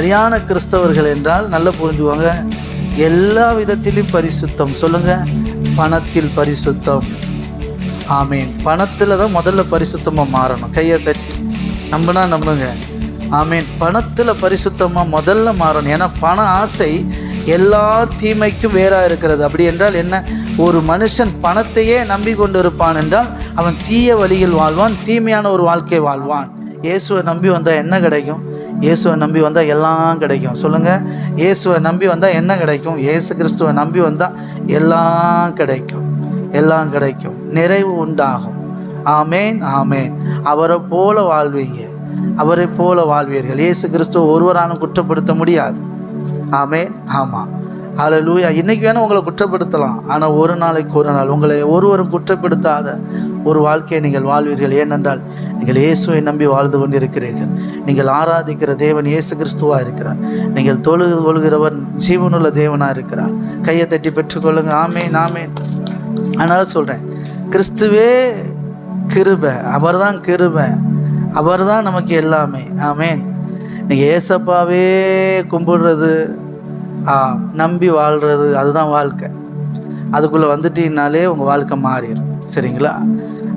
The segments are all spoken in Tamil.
சரியான கிறிஸ்தவர்கள் என்றால் நல்லா புரிஞ்சுவாங்க எல்லா விதத்திலும் பரிசுத்தம். சொல்லுங்க பணத்தில் பரிசுத்தம். ஆமீன். பணத்தில் தான் முதல்ல பரிசுத்தமாக மாறணும். கையை தட்டி. நம்பினா நம்புங்க. ஆமீன். பணத்தில் பரிசுத்தமாக முதல்ல மாறணும். ஏன்னா பண ஆசை எல்லா தீமைக்கும் வேறாக இருக்கிறது. அப்படி என்றால் என்ன? ஒரு மனுஷன் பணத்தையே நம்பி கொண்டு இருப்பான் என்றால் அவன் தீய வழியில் வாழ்வான் தீமையான ஒரு வாழ்க்கை வாழ்வான். இயேசுவை நம்பி வந்தால் என்ன கிடைக்கும்? இயேசுவை நம்பி வந்தால் எல்லாம் கிடைக்கும். சொல்லுங்கள் இயேசுவை நம்பி வந்தால் என்ன கிடைக்கும்? இயேசு கிறிஸ்துவை நம்பி வந்தால் எல்லாம் கிடைக்கும். எல்லாம் கிடைக்கும். நிறைவு உண்டாகும். ஆமேன் ஆமேன். அவரை போல வாழ்வீங்க. அவரை போல வாழ்வீர்கள். இயேசு கிறிஸ்துவ ஒருவரான குற்றப்படுத்த முடியாது. ஆமேன் ஆமாம் அதில் லூயா இன்றைக்கி வேணால் உங்களை குற்றப்படுத்தலாம். ஆனால் ஒரு நாளைக்கு ஒரு நாள் உங்களை ஒருவரும் குற்றப்படுத்தாத ஒரு வாழ்க்கையை நீங்கள் வாழ்வீர்கள். ஏனென்றால் நீங்கள் இயேசுவை நம்பி வாழ்ந்து கொண்டிருக்கிறீர்கள். நீங்கள் ஆராதிக்கிற தேவன் இயேசு கிறிஸ்துவாக இருக்கிறார். நீங்கள் தொழுது கொள்கிறவன் ஜீவனுள்ள தேவனாக இருக்கிறார். கையை தட்டி பெற்றுக்கொள்ளுங்க ஆமே நாமே அதனால சொல்கிறேன் கிறிஸ்துவே கிருபை அவர்தான் கிருபை அவர்தான் நமக்கு எல்லாமே. ஆமேன். நீங்கள் ஏசப்பாவே கும்பிடுறது ஆ, நம்பி வாழ்கிறது அதுதான் வாழ்க்கை. அதுக்குள்ளே வந்துட்டீங்கனாலே உங்கள் வாழ்க்கை மாறிடும். சரிங்களா?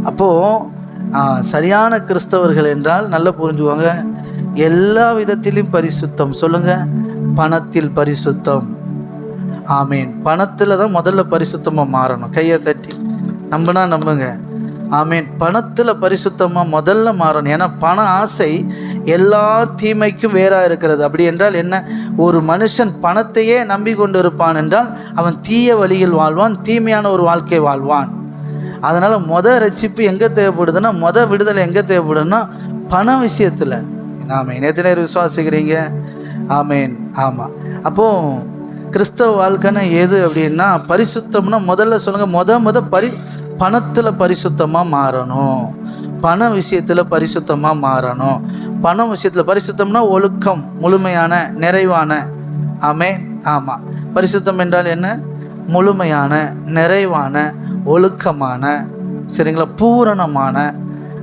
அப்போது சரியான கிறிஸ்தவர்கள் என்றால் நல்லா புரிஞ்சுக்கோங்க. எல்லா விதத்திலும் பரிசுத்தம். சொல்லுங்கள் பணத்தில் பரிசுத்தம். ஆமீன். பணத்தில் தான் முதல்ல பரிசுத்தமாக மாறணும். கையை தட்டி. நம்பினா நம்புங்க. ஆமீன். பணத்தில் பரிசுத்தமாக முதல்ல மாறணும். ஏன்னா பண ஆசை எல்லா தீமைக்கும் வேறாக இருக்கிறது. அப்படி என்றால் என்ன? ஒரு மனுஷன் பணத்தையே நம்பி கொண்டிருப்பான் என்றால் அவன் தீய வழியில் வாழ்வான் தீமையான ஒரு வாழ்க்கை வாழ்வான். அதனால் மொத ரட்சிப்பு எங்கே தேவைப்படுதுன்னா மொதல் விடுதலை எங்கே தேவைப்படுதுன்னா பண விஷயத்தில். நாம் எத்தனை விசுவாசிக்கிறீங்க. ஆமேன். ஆமாம் அப்போது கிறிஸ்தவ வாழ்க்கைன்னு எது அப்படின்னா பரிசுத்தம்னா முதல்ல சொல்லுங்கள் முத முத பரி பணத்தில் பரிசுத்தமாக மாறணும். பண விஷயத்தில் பரிசுத்தமாக மாறணும். பணம் விஷயத்தில் பரிசுத்தம்னா ஒழுக்கம் முழுமையான நிறைவான. ஆமே. ஆமாம் பரிசுத்தம் என்றால் என்ன? முழுமையான நிறைவான ஒழுக்கமான சரிங்களா? பூரணமான.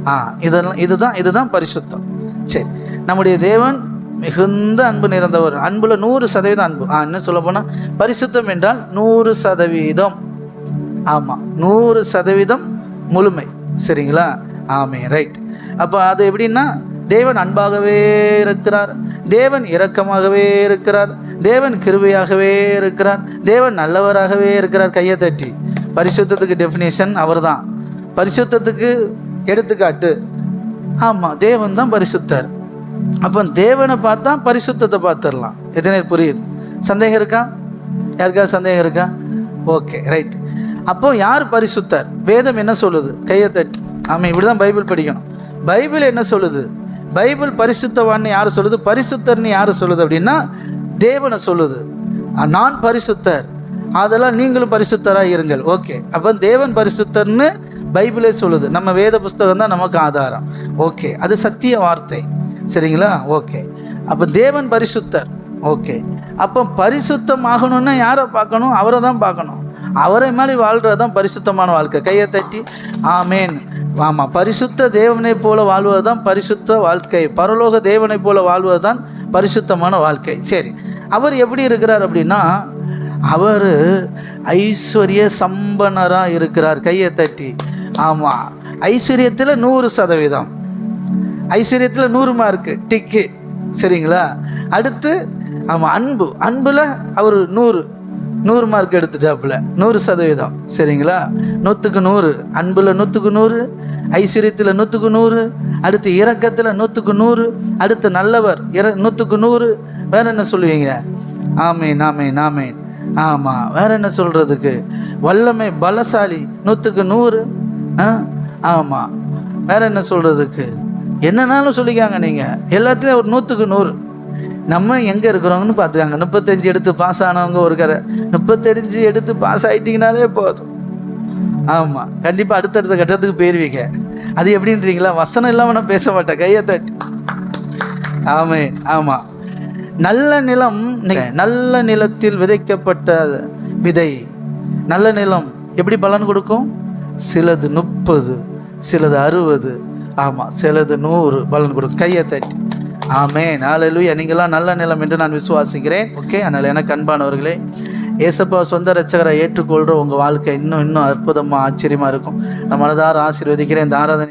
ஆ இதெல்லாம் இதுதான் இதுதான் பரிசுத்தம். சரி. நம்முடைய தேவன் மிகுந்த அன்பு நிறைந்தவர். அன்புல நூறு சதவீதம் அன்பு. ஆ என்ன சொல்ல போனால் பரிசுத்தம் என்றால் நூறு சதவீதம். ஆமாம் நூறு சதவீதம் முழுமை. சரிங்களா? ஆமே ரைட் அப்போ அது எப்படின்னா தேவன் அன்பாகவே இருக்கிறார் தேவன் இரக்கமாகவே இருக்கிறார் தேவன் கிருபையாகவே இருக்கிறார் தேவன் நல்லவராகவே இருக்கிறார் கையை தட்டி. பரிசுத்தத்துக்கு டெஃபினேஷன் அவர்தான். பரிசுத்தத்துக்கு எடுத்துக்காட்டு. ஆமாம் தேவன் தான் பரிசுத்தர். அப்போ தேவனை பார்த்தா பரிசுத்தத்தை பார்த்துடலாம். எத்தனை புரியுது? சந்தேகம் இருக்கா? யாருக்காவது சந்தேகம் இருக்கா? ஓகே ரைட் அப்போ யார் பரிசுத்தர்? வேதம் என்ன சொல்லுது? கையை தட்டி. ஆமாம் இப்படி தான் பைபிள் படிக்கணும். பைபிள் என்ன சொல்லுது? பைபிள் பரிசுத்தவான்னு யார் சொல்லுது? பரிசுத்தர்னு யார் சொல்லுது அப்படின்னா தேவனை சொல்லுது. நான் பரிசுத்தர். அதெல்லாம் நீங்களும் பரிசுத்தராக இருங்கள். ஓகே. அப்போ தேவன் பரிசுத்தர்னு பைபிளே சொல்லுது. நம்ம வேத புஸ்தகம் தான் நமக்கு ஆதாரம். ஓகே. அது சத்திய வார்த்தை. சரிங்களா? ஓகே. அப்போ தேவன் பரிசுத்தர். ஓகே. அப்போ பரிசுத்தம் ஆகணும்னா யாரை பார்க்கணும்? அவரை தான் பார்க்கணும். அவரை மாதிரி வாழ்கிறது தான் பரிசுத்தமான வாழ்க்கை. கையை தட்டி ஆமேன். ஆமாம் பரிசுத்த தேவனை போல வாழ்வது தான் பரிசுத்த வாழ்க்கை. பரலோக தேவனை போல வாழ்வது தான் பரிசுத்தமான வாழ்க்கை. சரி அவர் எப்படி இருக்கிறார் அப்படின்னா அவர் ஐஸ்வர்ய சம்பனராக இருக்கிறார் கையை தட்டி. ஆமாம் ஐஸ்வர்யத்தில் நூறு சதவீதம். ஐஸ்வர்யத்தில் நூறு மார்க்கு டிக்கு சரிங்களா? அடுத்து ஆமாம் அன்பு. அன்பில் அவர் நூறு. நூறு மார்க் எடுத்துட்டாப்புல. நூறு சதவீதம். சரிங்களா? நூற்றுக்கு நூறு அன்பில் நூற்றுக்கு நூறு ஐஸ்வர்யத்தில் நூற்றுக்கு நூறு அடுத்து இறக்கத்தில் நூற்றுக்கு நூறு அடுத்து நல்லவர் இர நூற்றுக்கு நூறு. வேற என்ன சொல்லுவீங்க? ஆமேன் ஆமேன் ஆமேன். ஆமாம் வேற என்ன சொல்கிறதுக்கு வல்லமை பலசாலி நூற்றுக்கு நூறு. ஆ? ஆமாம் வேற என்ன சொல்கிறதுக்கு என்னன்னாலும் சொல்லிக்காங்க நீங்கள் எல்லாத்துலேயும் ஒரு நூற்றுக்கு நூறு. நம்ம எங்கே இருக்கிறோங்கன்னு பார்த்துக்காங்க. முப்பத்தஞ்சு எடுத்து பாஸ் ஆனவங்க ஒரு கரை. முப்பத்தஞ்சு எடுத்து பாஸ் ஆகிட்டிங்கனாலே போதும். ஆமாம் கண்டிப்பாக அடுத்தடுத்த கட்டத்துக்கு போயிருவீங்க. அது எப்படின்றீங்களா? வசனம் இல்லாமல் நான் பேச மாட்டேன். கையை தட்டி. ஆமே. ஆமாம் நல்ல நிலம் நல்ல நிலத்தில் விதைக்கப்பட்ட விதை. நல்ல நிலம் எப்படி பலன் கொடுக்கும்? சிலது முப்பது சிலது அறுபது. ஆமாம் சிலது நூறு பலன் கொடுக்கும். கையை தட்டி. ஆமே ஹalleluya நீங்களாம் நல்ல நிலம் என்று நான் விசுவாசிக்கிறேன். ஓகே அதனால் எனக்கு அன்பானவர்களே ஏசப்பா சொந்த ரட்சகரை ஏற்றுக்கொள்கிற உங்கள் வாழ்க்கை இன்னும் இன்னும் அற்புதமாக ஆச்சரியமாக இருக்கும். நான் மனதார ஆசீர்வதிக்கிறேன். இந்த ஆராதனை